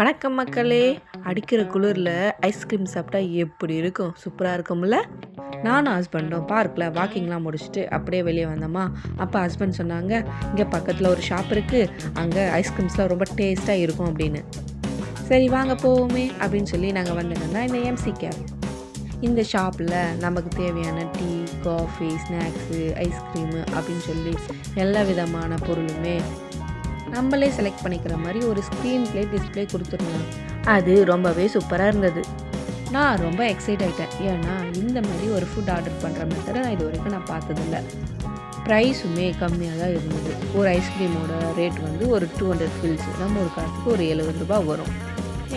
வணக்கம் மக்களே. அடிக்கிற குளிரில் ஐஸ்கிரீம் சாப்பிட்டா எப்படி இருக்கும்? சூப்பராக இருக்கும்ல? நானும் ஹஸ்பண்டும் பார்க்கில் வாக்கிங்லாம் முடிச்சுட்டு அப்படியே வெளியே வந்தோமா? அப்போ ஹஸ்பண்ட் சொன்னாங்க இங்கே பக்கத்தில் ஒரு ஷாப் இருக்குது அங்கே ஐஸ்கிரீம்ஸ்லாம் ரொம்ப டேஸ்ட்டாக இருக்கும் அப்படின்னு. சரி வாங்க போவோமே அப்படின்னு சொல்லி நாங்கள் வந்தோம்னா இந்த எம்சி கேப் இந்த ஷாப்பில் நமக்கு தேவையான டீ காஃபி ஸ்நாக்ஸு ஐஸ்கிரீமு அப்படின்னு சொல்லி எல்லா விதமான பொருளுமே நம்மளே செலக்ட் பண்ணிக்கிற மாதிரி ஒரு ஸ்க்ரீன் ப்ளே டிஸ்பிளே கொடுத்துருந்தாங்க அது ரொம்பவே சூப்பராக இருந்தது. நான் ரொம்ப எக்ஸைட் ஆகிட்டேன் ஏன்னா இந்த மாதிரி ஒரு ஃபுட் ஆர்டர் பண்ணுற மெத்தடை நான் இது வரைக்கும் நான் பார்த்ததில்ல. ப்ரைஸுமே கம்மியாக தான் இருந்தது. ஒரு ஐஸ்கிரீமோட ரேட் வந்து ஒரு டூ ஹண்ட்ரட் ஃபில்ஸ் நம்ம ஒரு காசுக்கு ஒரு எழுபது ரூபாய் வரும்.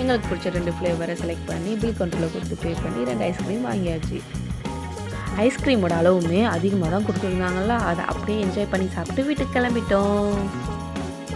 எங்களுக்கு பிடிச்ச ரெண்டு ஃப்ளேவரை செலக்ட் பண்ணி பில் கவுண்டரில் கொடுத்து பே பண்ணி ரெண்டு ஐஸ்கிரீம் வாங்கியாச்சு. ஐஸ்கிரீமோட அளவுமே அதிகமாக தான் கொடுத்துருந்தாங்கல்ல. அதை அப்படியே என்ஜாய் பண்ணி சாப்பிட்டு வீட்டுக்கு கிளம்பிட்டோம்.